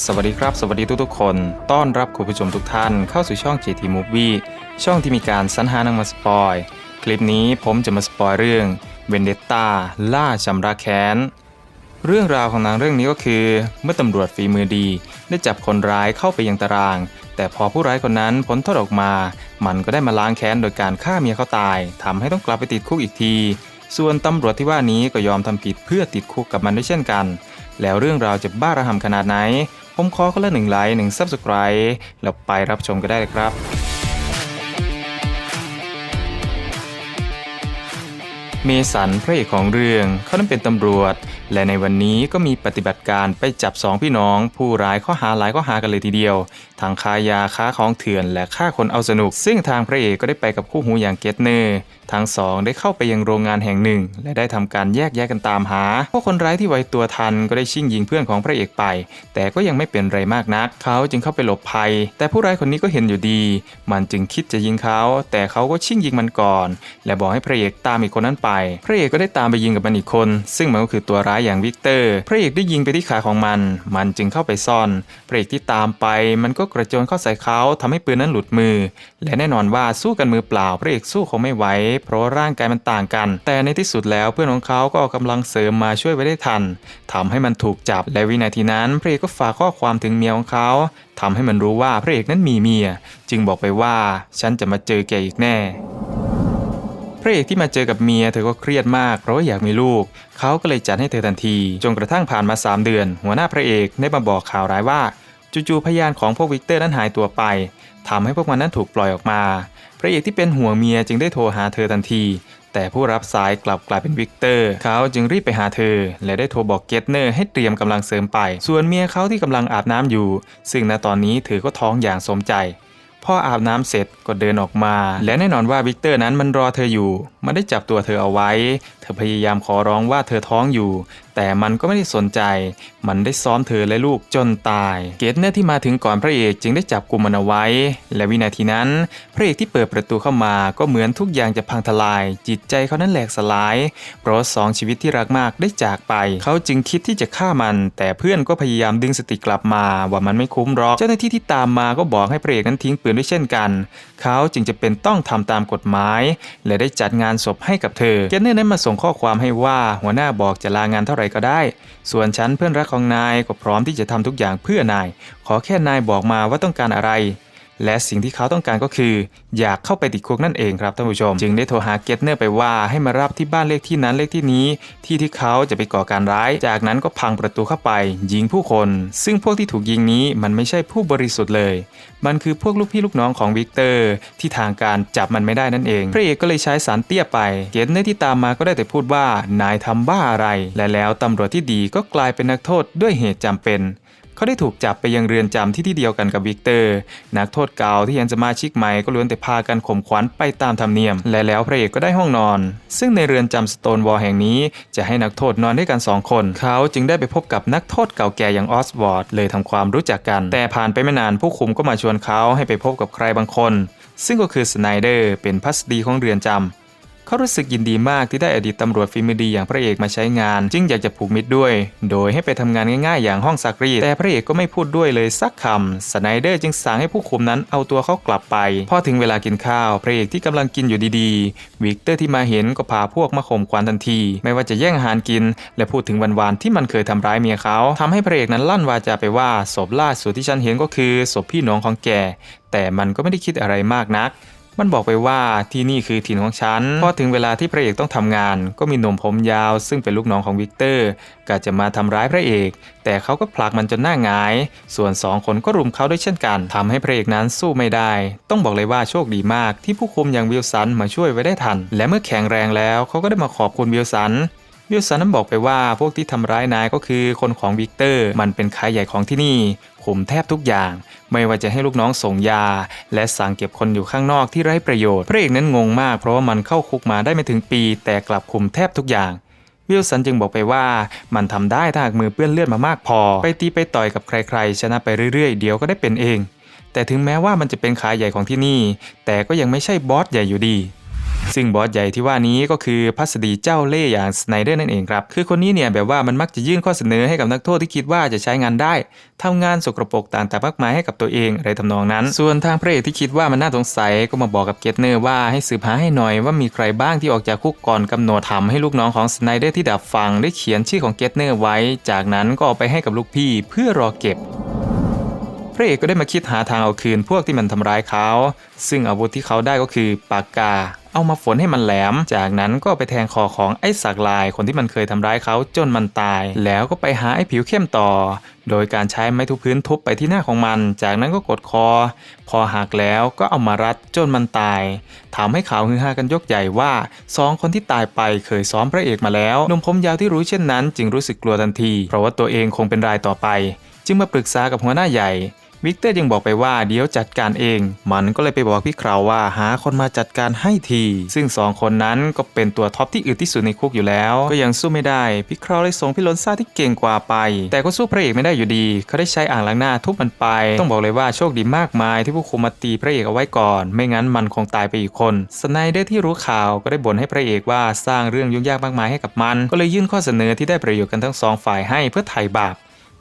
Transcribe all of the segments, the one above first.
สวัสดีครับ สวัสดีทุกๆคน ต้อนรับคุณผู้ชมทุกท่านเข้าสู่ช่อง JT Movie ช่องที่มีการสรรหาหนังมาสปอย คลิปนี้ผมจะมาสปอยเรื่อง Vendetta ล่าชำระแค้น เรื่องราวของหนังเรื่องนี้ก็คือ เมื่อตำรวจฝีมือดี ได้จับคนร้ายเข้าไปยังตาราง แต่พอผู้ร้ายคนนั้นพ้นโทษออกมา มันก็ได้มาล้างแค้นโดยการฆ่าเมียเขาตายทำให้ต้องกลับไปติดคุกอีกที ส่วนตำรวจที่ว่านี้ก็ยอมทำผิดเพื่อติดคุกกับมันด้วยเช่นกัน แล้วเรื่องราวจะบ้าระห่ำขนาดไหน ผมขอคนละหนึ่งไลค์หนึ่งซับสไคร b e แล้วไปรับชมกันได้เลยครับเมสันพระเอกของเรื่องเขานั้นเป็นตำรวจ และในวันนี้ก็มีปฏิบัติการไปจับสองพี่น้อง ผู้ร้ายข้อหาหลายข้อหากันเลยทีเดียวทั้งค้ายาค้าของเถื่อนและฆ่าคนเอาสนุก ซึ่งทางพระเอกก็ได้ไปกับคู่หูอย่างเกตเนอร์ทั้งสองได้เข้าไปยังโรงงานแห่งหนึ่ง และได้ทำการแยกแยกกันตามหาพวกคนร้ายที่ไวตัวทันก็ได้ชิ่งยิงเพื่อนของพระเอกไป แต่ก็ยังไม่เป็นไรมากนัก เขาจึงเข้าไปหลบภัย แต่ผู้ร้ายคนนี้ก็เห็นอยู่ดี มันจึงคิดจะยิงเขา แต่เขาก็ชิ่งยิงมันก่อน และบอกให้พระเอกตามอีกคนนั้นไป พระเอกก็ได้ตามไปยิงกับมันอีกคน ซึ่งมันก็คือตัวร้ายอย่างวิกเตอร์ พระเอกได้ยิงไปที่ขาของมัน มันจึงเข้าไปซ่อน พระเอกที่ตามไป มันก็กระโจนเข้าใส่เขาทำให้ปืนนั้นหลุดมือ และแน่นอนว่าสู้กันมือเปล่า พระเอกสู้คงไม่ไหว เพราะร่างกายมันต่างกัน แต่ในที่สุดแล้วเพื่อนของเขาก็เอากำลังเสริมมาช่วยไว้ได้ทันทำให้มันถูกจับ และวินาทีนั้น พระเอกก็ฝากข้อความถึงเมียของเขาทำให้มันรู้ว่าพระเอกนั้นมีเมีย จึงบอกไปว่าฉันจะมาเจอแกอีกแน่ พระเอกที่มาเจอกับเมียเธอก็เครียดมากเพราะว่าอยากมีลูก เขาก็เลยจัดให้เธอทันที จนกระทั่งผ่านมา 3 เดือน หัวหน้าพระเอกได้มาบอกข่าวร้ายว่าจู่ๆพยานของพวกวิกเตอร์นั้นหายตัวไปทำให้พวกมันนั้นถูกปล่อยออกมา พระเอกที่เป็นห่วงเมียจึงได้โทรหาเธอทันที แต่ผู้รับสายกลับกลายเป็นวิกเตอร์ เขาจึงรีบไปหาเธอ และได้โทรบอกเกตเนอร์ให้เตรียมกำลังเสริมไป ส่วนเมียเขาที่กำลังอาบน้ำอยู่ ซึ่งณตอนนี้เธอก็ท้องอย่างสมใจ พออาบน้ำเสร็จก็เดินออกมา และแน่นอนว่าวิกเตอร์นั้นมันรอเธออยู่ มันได้จับตัวเธอเอาไว้ เธอพยายามขอร้องว่าเธอท้องอยู่แต่มันก็ไม่ได้สนใจ มันได้ซ้อมเธอและลูกจนตาย เกตเนอร์ที่มาถึงก่อนพระเอกจึงได้จับกลุ่มมันเอาไว้ และวินาทีนั้น พระเอกที่เปิดประตูเข้ามาก็เหมือนทุกอย่างจะพังทลาย จิตใจเขานั้นแหลกสลาย เพราะสองชีวิตที่รักมากได้จากไป เขาจึงคิดที่จะฆ่ามัน แต่เพื่อนก็พยายามดึงสติกลับมาว่ามันไม่คุ้มหรอก เจ้าหน้าที่ที่ตามมาก็บอกให้พระเอกนั้นทิ้งปืนด้วยเช่นกัน เขาจึงจะเป็นต้องทำตามกฎหมาย และได้จัดงานศพให้กับเธอ เกนเนอร์นั้นมาส่งข้อความให้ว่าหัวหน้าบอกจะลางานเท่าไหร่ก็ได้ ส่วนฉันเพื่อนรักของนายก็พร้อมที่จะทำทุกอย่างเพื่อนาย ขอแค่นายบอกมาว่าต้องการอะไร และสิ่งที่เขาต้องการก็คือ อยากเข้าไปติดคุกนั่นเองครับท่านผู้ชม จึงได้โทรหาเกตเนอร์ไปว่าให้มารับที่บ้านเลขที่นั้นเลขที่นี้ ที่ที่เขาจะไปก่อการร้าย จากนั้นก็พังประตูเข้าไป ยิงผู้คน ซึ่งพวกที่ถูกยิงนี้มันไม่ใช่ผู้บริสุทธิ์เลย มันคือพวกลูกพี่ลูกน้องของวิกเตอร์ที่ทางการจับมันไม่ได้นั่นเองพระเอกก็เลยใช้สารเตี้ยไป เกตเนอร์ที่ตามมาก็ได้แต่พูดว่านายทำบ้าอะไร และแล้วตำรวจที่ดีก็กลายเป็นนักโทษด้วยเหตุจำเป็น เขาได้ถูกจับไปยังเรือนจำที่ที่เดียวกันกับวิกเตอร์ นักโทษเก่าที่ยังสมาชิกใหม่ก็ล้วนแต่พากันข่มขวัญไปตามธรรมเนียม และแล้วพระเอกก็ได้ห้องนอน ซึ่งในเรือนจำสโตนวอลแห่งนี้จะให้นักโทษนอนด้วยกัน 2 คน เขาจึงได้ไปพบกับนักโทษเก่าแก่อย่างออสวอร์ดเลยทำความรู้จักกัน แต่ผ่านไปไม่นานผู้คุมก็มาชวนเขาให้ไปพบกับใครบางคน ซึ่งก็คือสไนเดอร์เป็นพัสดีของเรือนจำ เขารู้สึกยินดีมากที่ได้อดีตตำรวจฝีมือดีอย่างพระเอกมาใช้งาน จึงอยากจะผูกมิตรด้วย โดยให้ไปทำงานง่ายๆ อย่างห้องซักรีดแต่พระเอกก็ไม่พูดด้วยเลยสักคำสไนเดอร์จึงสั่งให้ผู้คุมนั้นเอาตัวเขากลับไป พอถึงเวลากินข้าว พระเอกที่กำลังกินอยู่ดีๆ วิกเตอร์ที่มาเห็นก็พาพวกมาข่มขวัญทันที ไม่ว่าจะแย่งอาหารกิน และพูดถึงวันๆที่มันเคยทำร้ายเมียเขาทำให้พระเอกนั้นลั่นวาจาไปว่าศพล่าสุดที่ฉันเห็นก็คือศพพี่น้องของแกแต่มันก็ไม่ได้คิดอะไรมากนัก มันบอกไปว่าที่นี่คือถิ่นของฉัน พอถึงเวลาที่พระเอกต้องทำงาน ก็มีหนุ่มผมยาว ซึ่งเป็นลูกน้องของวิกเตอร์ก็จะมาทำร้ายพระเอก แต่เขาก็ผลักมันจนหน้าหงาย ส่วนสองคนก็รุมเขาด้วยเช่นกันทำให้พระเอกนั้นสู้ไม่ได้ ต้องบอกเลยว่าโชคดีมาก ที่ผู้คุมอย่างวิลสันมาช่วยไว้ได้ทัน และเมื่อแข็งแรงแล้วเขาก็ได้มาขอบคุณวิลสัน วิลสันนั้นบอกไปว่าพวกที่ทำร้ายนายก็คือคนของวิกเตอร์ มันเป็นขายใหญ่ของที่นี่คุมแทบทุกอย่าง ไม่ว่าจะให้ลูกน้องส่งยา และสั่งเก็บคนอยู่ข้างนอกที่ไร้ประโยชน์ พระเอกนั้นงงมากเพราะว่ามันเข้าคุกมาได้ไม่ถึงปี แต่กลับคุมแทบทุกอย่างวิลสันจึงบอกไปว่ามันทำได้ถ้าหากมือเปื้อนเลือดมามากพอ ไปตีไปต่อยกับใครๆ ชนะไปเรื่อยๆ เดี๋ยวก็ได้เป็นเอง แต่ถึงแม้ว่ามันจะเป็นขายใหญ่ของที่นี่ แต่ก็ยังไม่ใช่บอสใหญ่อยู่ดี ซึ่งบอสใหญ่ที่ว่านี้ก็คือพัสดีเจ้าเล่ห์อย่างสไนเดอร์นั่นเองครับ คือคนนี้เนี่ยแบบว่ามันมักจะยื่นข้อเสนอให้กับนักโทษที่คิดว่าจะใช้งานได้ทำงานสกรปรกต่างๆมากมายให้กับตัวเองอะไรทำนองนั้น ส่วนทางพระเอกที่คิดว่ามันน่าสงสัยก็มาบอกกับเกตเนอร์ว่าให้สืบหาให้หน่อยว่ามีใครบ้างที่ออกจากคุกก่อนกำหนดทำให้ลูกน้องของสไนเดอร์ที่ดับฟังได้เขียนชื่อของเกตเนอร์ไว้ จากนั้นก็เอาไปให้กับลูกพี่เพื่อรอเก็บพระเอกก็ได้มาคิดหาทางเอาคืนพวกที่มันทำร้ายเขา ซึ่งอาวุธที่เขาได้ก็คือปากกา เอามาฝนให้มันแหลม จากนั้นก็ไปแทงคอของไอ้สักลายคนที่มันเคยทำร้ายเขาจนมันตาย แล้วก็ไปหาไอ้ผิวเข้มต่อ โดยการใช้ไม้ทุบพื้นทุบไปที่หน้าของมัน จากนั้นก็กดคอ พอหักแล้วก็เอามารัดจนมันตายทำให้ข่าวฮือฮากันยกใหญ่ว่าสองคนที่ตายไปเคยซ้อมพระเอกมาแล้วหนุ่มผมยาวที่รู้เช่นนั้น จึงรู้สึกกลัวทันที เพราะว่าตัวเองคงเป็นรายต่อไป จึงมาปรึกษากับหัวหน้าใหญ่ วิกเตอร์ยังบอกไปว่าเดี๋ยวจัดการเอง มันก็เลยไปบอกพี่คราวว่าหาคนมาจัดการให้ที ซึ่งสองคนนั้นก็เป็นตัวท็อปที่อึดที่สุดในคุกอยู่แล้ว ก็ยังสู้ไม่ได้ พี่คราวเลยส่งพี่ลนซ่าที่เก่งกว่าไป แต่ก็สู้พระเอกไม่ได้อยู่ดี เขาได้ใช้อ่างล้างหน้าทุบมันไป ต้องบอกเลยว่าโชคดีมากมายที่ผู้คุมมาตีพระเอกเอาไว้ก่อน ไม่งั้นมันคงตายไปอีกคน สไนเดอร์ที่รู้ข่าวก็ได้บ่นให้พระเอกว่าสร้างเรื่องยุ่งยากมากมายให้กับมัน ก็เลยยื่นข้อเสนอที่ได้ประโยชน์กันทั้งสองฝ่ายให้เพื่อไถ่บาป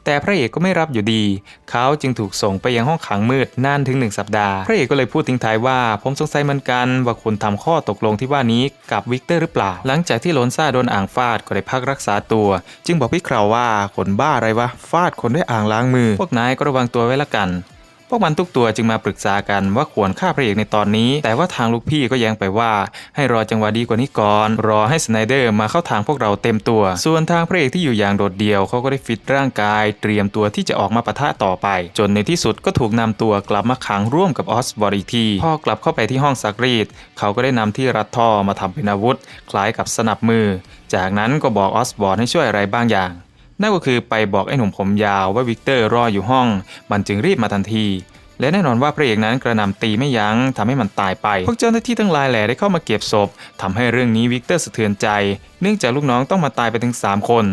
แต่พระเอกก็ไม่รับอยู่ดี เขาจึงถูกส่งไปยังห้องขังมืดนานถึงหนึ่งสัปดาห์ พระเอกก็เลยพูดทิ้งท้ายว่า ผมสงสัยเหมือนกันว่าคุณทำข้อตกลงที่ว่านี้กับวิกเตอร์หรือเปล่า หลังจากที่โลนซ่าโดนอ่างฟาดก็ได้พักรักษาตัว จึงบอกพี่คราวว่าคนบ้าอะไรวะฟาดคนด้วยอ่างล้างมือ พวกนายก็ระวังตัวไว้ละกัน พวกมันทุกตัวจึงมาปรึกษากันว่าควรฆ่าพระเอกในตอนนี้ แต่ว่าทางลูกพี่ก็แย้งไปว่าให้รอจังหวะดีกว่านี้ก่อน รอให้สไนเดอร์มาเข้าทางพวกเราเต็มตัว ส่วนทางพระเอกที่อยู่อย่างโดดเดี่ยวเขาก็ได้ฟิตร่างกาย เตรียมตัวที่จะออกมาปะทะต่อไป จนในที่สุดก็ถูกนำตัวกลับมาขังร่วมกับออสบอร์อีกทีพอกลับเข้าไปที่ห้องซักรีดเขาก็ได้นำที่รัดท่อมาทำเป็นอาวุธ คล้ายกับสนับมือ จากนั้นก็บอกออสบอร์ให้ช่วยอะไรบางอย่าง นั่นก็คือไปบอกไอ้หนุ่มผมยาวว่าวิกเตอร์รออยู่ห้อง มันจึงรีบมาทันที และแน่นอนว่าพระเอกนั้นกระหน่ำตีไม่ยั้งทำให้มันตายไป พวกเจ้าหน้าที่ทั้งหลายแหล่ได้เข้ามาเก็บศพทำให้เรื่องนี้วิกเตอร์สะเทือนใจ เนื่องจากลูกน้องต้องมาตายไปถึง 3 คน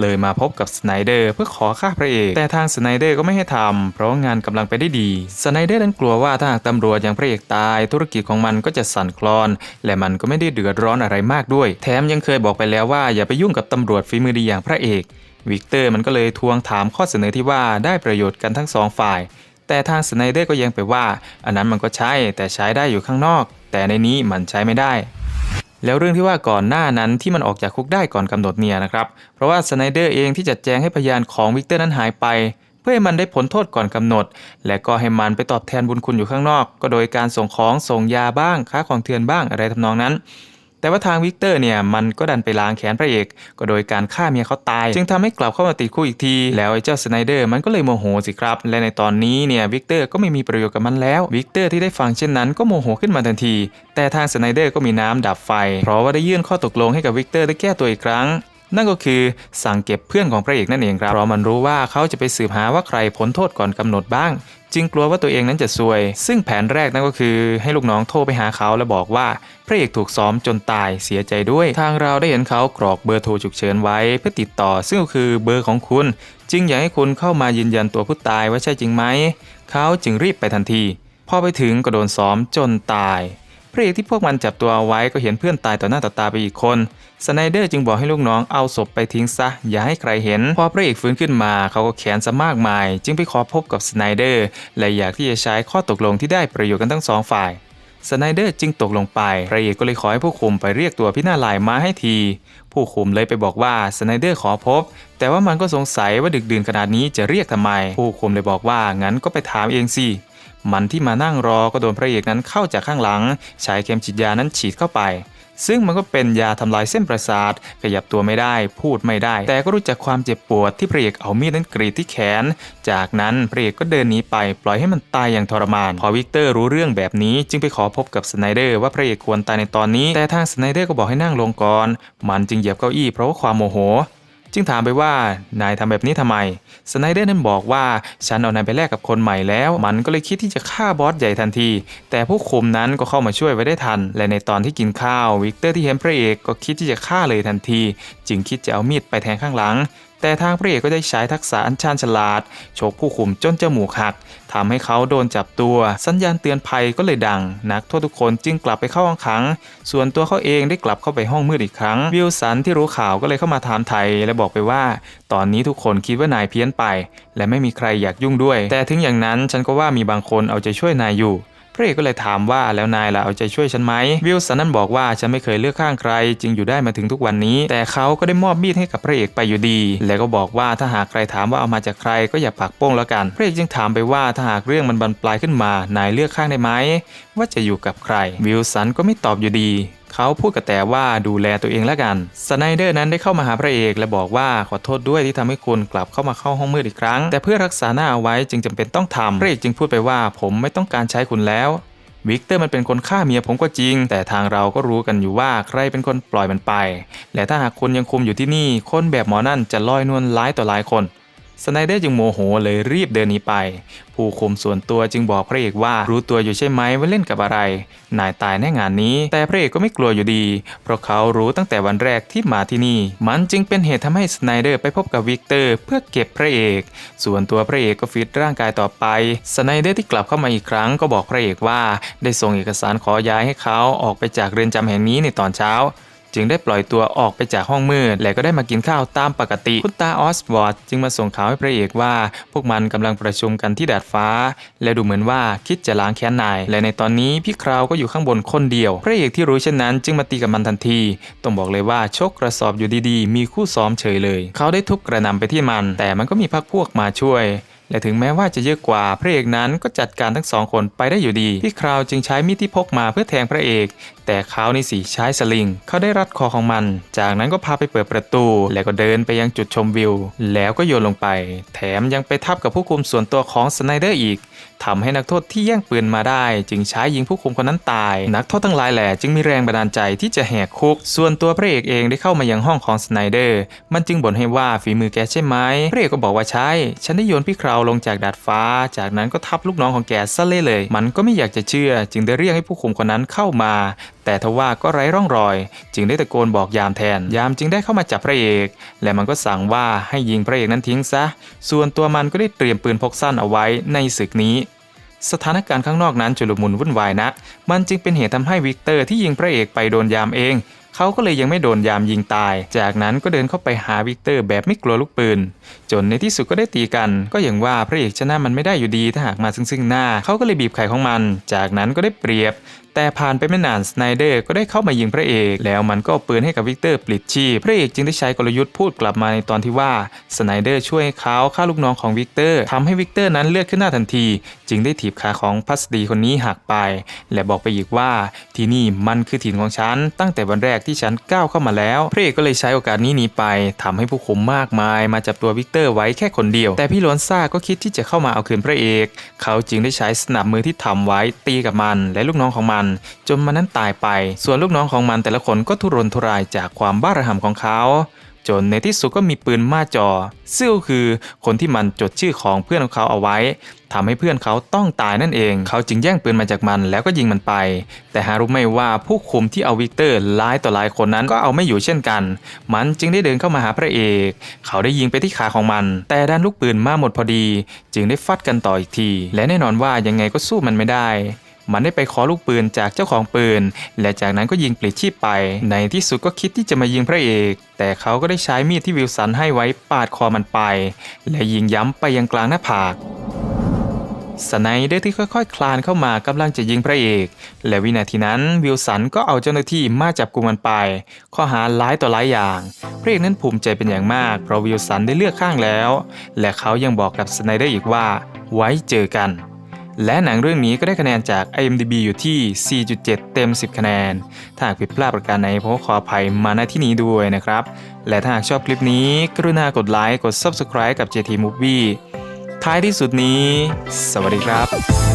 เลยมาพบกับสไนเดอร์เพื่อขอฆ่าพระเอก แต่ทางสไนเดอร์ก็ไม่ให้ทำเพราะงานกำลังไปได้ดี สไนเดอร์นั้นกลัวว่าถ้าหากตำรวจอย่างพระเอกตาย ธุรกิจของมันก็จะสั่นคลอน และมันก็ไม่ได้เดือดร้อนอะไรมากด้วย แถมยังเคยบอกไปแล้วว่าอย่าไปยุ่งกับตำรวจฝีมือดีอย่างพระเอก วิกเตอร์มันก็เลยทวงถามข้อเสนอที่ว่าได้ประโยชน์กันทั้งสองฝ่าย แต่ทางสไนเดอร์ก็ยังไปว่า อันนั้นมันก็ใช้แต่ใช้ได้อยู่ข้างนอก แต่ในนี้มันใช้ไม่ได้แล้วเรื่องที่ว่าก่อนหน้านั้นที่มันออกจากคุกได้ก่อนกำหนดเนี่ยนะครับ เพราะว่าสไนเดอร์เองที่จัดแจงให้พยานของวิกเตอร์นั้นหายไป เพื่อให้มันได้ผลโทษก่อนกำหนด และก็ให้มันไปตอบแทนบุญคุณอยู่ข้างนอก ก็โดยการส่งของส่งยาบ้างค้าของเถื่อนบ้างอะไรทำนองนั้น แต่ว่าทางวิกเตอร์เนี่ยมันก็ดันไปล้างแค้นพระเอก ก็โดยการฆ่าเมียเขาตาย จึงทำให้กลับเข้ามาติดคุกอีกที แล้วไอ้เจ้าสไนเดอร์มันก็เลยโมโหสิครับ และในตอนนี้เนี่ยวิกเตอร์ก็ไม่มีประโยชน์กับมันแล้ว วิกเตอร์ที่ได้ฟังเช่นนั้นก็โมโหขึ้นมาทันที แต่ทางสไนเดอร์ก็มีน้ำดับไฟ เพราะว่าได้ยื่นข้อตกลงให้กับวิกเตอร์ได้แก้ตัวอีกครั้ง นั่นก็คือสั่งเก็บเพื่อนของพระเอกนั่นเองครับเพราะมันรู้ว่าเขาจะไปสืบหาว่าใครพ้นโทษก่อนกำหนดบ้าง จึงกลัวว่าตัวเองนั้นจะซวย ซึ่งแผนแรกนั่นก็คือ ให้ลูกน้องโทรไปหาเขาและบอกว่า พระเอกถูกซ้อมจนตายเสียใจด้วย ทางเราได้เห็นเขากรอกเบอร์โทรฉุกเฉินไว้ เพื่อติดต่อ ซึ่งก็คือเบอร์ของคุณ จึงอยากให้คุณเข้ามายืนยันตัวผู้ตายว่าใช่จริงไหมเขาจึงรีบไปทันทีพอไปถึงก็โดนซ้อมจนตาย ระเอกที่พวกมันจับตัวเอาไว้ก็เห็นเพื่อนตายต่อหน้าต่อตาไปอีกคนสไนเดอร์จึงบอกให้ลูกน้องเอาศพไปทิ้งซะ อย่าให้ใครเห็น พอพระเอกฟื้นขึ้นมาเขาก็แขนซะมากมาย จึงไปขอพบกับสไนเดอร์และอยากที่จะใช้ข้อตกลงที่ได้ประโยชน์กันทั้งสองฝ่ายสไนเดอร์จึงตกลงไป พระเอกก็เลยขอให้ผู้คุมไปเรียกตัวพี่หน้าลายมาให้ที ผู้คุมเลยไปบอกว่าสไนเดอร์ขอพบ แต่ว่ามันก็สงสัยว่าดึกดื่นขนาดนี้จะเรียกทำไม ผู้คุมเลยบอกว่างั้นก็ไปถามเองสิ มันที่มานั่งรอก็โดนพระเอกนั้นเข้าจากข้างหลังใช้เข็มฉีดยานั้นฉีดเข้าไป ซึ่งมันก็เป็นยาทำลายเส้นประสาทขยับตัวไม่ได้ พูดไม่ได้ แต่ก็รู้จักความเจ็บปวดที่พระเอกเอามีดนั้นกรีดที่แขน จากนั้นพระเอกก็เดินหนีไปปล่อยให้มันตายอย่างทรมาน พอวิกเตอร์รู้เรื่องแบบนี้จึงไปขอพบกับสไนเดอร์ว่าพระเอกควรตายในตอนนี้ แต่ทางสไนเดอร์ก็บอกให้นั่งลงก่อนมันจึงเหยียบเก้าอี้เพราะว่าความโมโห จึงถามไปว่านายทำแบบนี้ทำไมสไนเดอร์นั้นบอกว่าฉันเอานายไปแลกกับคนใหม่แล้ว มันก็เลยคิดที่จะฆ่าบอสใหญ่ทันที แต่ผู้คุมนั้นก็เข้ามาช่วยไว้ได้ทัน และในตอนที่กินข้าววิกเตอร์ที่เห็นพระเอกก็คิดที่จะฆ่าเลยทันที จึงคิดจะเอามีดไปแทงข้างหลัง แต่ทางพระเอกก็ได้ใช้ทักษะอันชาญฉลาดโชกผู้คุมจนจมูกหักทำให้เขาโดนจับตัว สัญญาณเตือนภัยก็เลยดัง นักโทษทุกคนจึงกลับไปเข้าห้องขัง ส่วนตัวเขาเองได้กลับเข้าไปห้องมืดอีกครั้ง วิลสันที่รู้ข่าวก็เลยเข้ามาถามไทย และบอกไปว่า ตอนนี้ทุกคนคิดว่านายเพี้ยนไป และไม่มีใครอยากยุ่งด้วย แต่ถึงอย่างนั้นฉันก็ว่ามีบางคนเอาใจช่วยนายอยู่ พระเอกก็เลยถามว่าแล้วนายล่ะเอาใจช่วยฉันไหมวิลสันนั้นบอกว่าฉันไม่เคยเลือกข้างใคร จึงอยู่ได้มาถึงทุกวันนี้ แต่เขาก็ได้มอบมีดให้กับพระเอกไปอยู่ดี แล้วก็บอกว่าถ้าหากใครถามว่าเอามาจากใครก็อย่าปากโป้งแล้วกัน พระเอกจึงถามไปว่าถ้าหากเรื่องมันบรรปลายขึ้นมา นายเลือกข้างได้ไหมว่าจะอยู่กับใคร วิลสันก็ไม่ตอบอยู่ดี เขาพูดกับแต่ว่าดูแลตัวเองแล้วกันสไนเดอร์นั้นได้เข้ามาหาพระเอก และบอกว่าขอโทษด้วยที่ทำให้คุณกลับเข้ามาเข้าห้องมืดอีกครั้ง แต่เพื่อรักษาหน้าเอาไว้จึงจำเป็นต้องทำพระเอกจึงพูดไปว่าผมไม่ต้องการใช้คุณแล้ววิกเตอร์มันเป็นคนฆ่าเมียผมก็จริง แต่ทางเราก็รู้กันอยู่ว่าใครเป็นคนปล่อยมันไป และถ้าหากคุณยังคุมอยู่ที่นี่ คนแบบหมอนั่นจะลอยนวลร้ายต่อหลายคน สไนเดอร์จึงโมโหเลยรีบเดินหนีไป ผู้คุมส่วนตัวจึงบอกพระเอกว่ารู้ตัวอยู่ใช่ไหมว่าเล่นกับอะไร นายตายแน่งานนี้ แต่พระเอกก็ไม่กลัวอยู่ดี เพราะเขารู้ตั้งแต่วันแรกที่มาที่นี่ มันจึงเป็นเหตุทำให้สไนเดอร์ไปพบกับวิกเตอร์เพื่อเก็บพระเอก ส่วนตัวพระเอกก็ฟิตร่างกายต่อไป สไนเดอร์ที่กลับเข้ามาอีกครั้งก็บอกพระเอกว่า ได้ส่งเอกสารขอย้ายให้เขาออกไปจากเรือนจำแห่งนี้ในตอนเช้า จึงได้ปล่อยตัวออกไปจากห้องมืด และก็ได้มากินข้าวตามปกติ คุณตาออสวอร์ดจึงมาส่งข่าวให้พระเอกว่า พวกมันกำลังประชุมกันที่ดาดฟ้า และดูเหมือนว่าคิดจะล้างแค้นนาย และในตอนนี้พี่คราวก็อยู่ข้างบนคนเดียว พระเอกที่รู้เช่นนั้น จึงมาตีกับมันทันที ต้องบอกเลยว่าชกกระสอบอยู่ดีๆ มีคู่ซ้อมเฉยเลย เขาได้ทุบกระน่ำไปที่มัน แต่มันก็มีพักพวกมาช่วย และถึงแม้ว่าจะเยอะกว่าพระเอกนั้นก็จัดการทั้งสองคนไปได้อยู่ดี พี่คราวจึงใช้มีดที่พกมาเพื่อแทงพระเอก แต่เขาในสีใช้สลิง เขาได้รัดคอของมัน จากนั้นก็พาไปเปิดประตู แล้วก็เดินไปยังจุดชมวิว แล้วก็โยนลงไป แถมยังไปทับกับผู้คุมส่วนตัวของสไนเดอร์อีก ทำให้นักโทษที่แย่งปืนมาได้ จึงใช้ยิงผู้คุมคนนั้นตาย นักโทษทั้งหลายแหล่จึงมีแรงบันดาลใจที่จะแหกคุก ส่วนตัวพระเอกเองได้เข้ามายังห้องของสไนเดอร์ มันจึงบ่นให้ว่าฝีมือแกใช่ไหมพระเอกก็บอกว่าใช่ ฉันได้โยนพี่คราวลงจากดาดฟ้า จากนั้นก็ทับลูกน้องของแกซะเละเลย มันก็ไม่อยากจะเชื่อ จึงได้เรียกให้ผู้คุมคนนั้นเข้ามา แต่ทว่าก็ไร้ร่องรอย จึงได้ตะโกนบอกยามแทน ยามจึงได้เข้ามาจับพระเอก และมันก็สั่งว่าให้ยิงพระเอกนั้นทิ้งซะ ส่วนตัวมันก็ได้เตรียมปืนพกสั้นเอาไว้ในศึกนี้ สถานการณ์ข้างนอกนั้นจุลมุนวุ่นวายนักมันจึงเป็นเหตุทำให้วิกเตอร์ที่ยิงพระเอกไปโดนยามเองเขาก็เลยยังไม่โดนยามยิงตาย จากนั้นก็เดินเข้าไปหาวิกเตอร์แบบไม่กลัวลูกปืนจนในที่สุดก็ได้ตีกัน ก็อย่างว่าพระเอกชนะมันไม่ได้อยู่ดีถ้าหากมาซึ่งซึ่งหน้าเขาก็เลยบีบไข่ของมัน จากนั้นก็ได้เปรียบ แต่ผ่านไปไม่นานสไนเดอร์ก็ได้เข้ามายิงพระเอก แล้วมันก็เปืนให้กับวิกเตอร์ปลิดชีพ พระเอกจึงได้ใช้กลยุทธ์พูดกลับมาในตอนที่ว่าสไนเดอร์ช่วยเขาฆ่าลูกน้องของวิกเตอร์ทำให้วิกเตอร์นั้นเลือดขึ้นหน้าทันที จึงได้ถีบขาของพัสดีคนนี้หักไป และบอกไปอีกว่าที่นี่มันคือถิ่นของฉันตั้งแต่วันแรกที่ฉันก้าวเข้ามาแล้ว พระเอกก็เลยใช้โอกาสนี้หนีไปทำให้ผู้คุมมากมาย มาจับตัววิกเตอร์ไว้แค่คนเดียว แต่พี่ล้วนซ่าก็คิดที่จะเข้ามาเอาคืนพระเอก เขาจึงได้ใช้สนับมือที่ทำไว้ตีกับมันและลูกน้องของมัน จนมันนั้นตายไป ส่วนลูกน้องของมันแต่ละคนก็ทุรนทุรายจากความบ้าระห่ำของเขา จนในที่สุดก็มีปืนมาจอซึ่งคือคนที่มันจดชื่อของเพื่อนของเขาเอาไว้ทำให้เพื่อนเขาต้องตายนั่นเอง เขาจึงแย่งปืนมาจากมันแล้วก็ยิงมันไป แต่หารู้ไหม่ว่าผู้คุมที่เอาวิกเตอร์หลายต่อหลายคนนั้นก็เอาไม่อยู่เช่นกัน มันจึงได้เดินเข้ามาหาพระเอก เขาได้ยิงไปที่ขาของมัน แต่ด้านลูกปืนมาหมดพอดี จึงได้ฟัดกันต่ออีกที และแน่นอนว่ายังไงก็สู้มันไม่ได้ มันได้ไปขอลูกปืนจากเจ้าของปืน และจากนั้นก็ยิงปลิดชีพไป ในที่สุดก็คิดที่จะมายิงพระเอก แต่เขาก็ได้ใช้มีดที่วิลสันให้ไว้ปาดคอมันไป และยิงย้ำไปยังกลางหน้าผากสไนเดอร์ที่ค่อยๆคคลานเข้ามากำลังจะยิงพระเอก และวินาทีนั้นวิลสันก็เอาเจ้าหน้าที่มาจับกุมมันไป ข้อหาหลายต่อหลายอย่าง พระเอกนั้นภูมิใจเป็นอย่างมาก เพราะวิลสันได้เลือกข้างแล้ว และเขายังบอกกับสไนเดอร์อีกว่า ไว้เจอกัน และหนังเรื่องนี้ก็ได้คะแนนจาก IMDb อยู่ที่ 4.7 เต็ม 10 คะแนน ถ้าหากผิดพลาดประการใดผมขออภัยมาณที่นี้ด้วยนะครับ และถ้าหากชอบคลิปนี้ กรุณากดไลค์ กด Subscribe กับ JT Movie ท้ายที่สุดนี้ สวัสดีครับ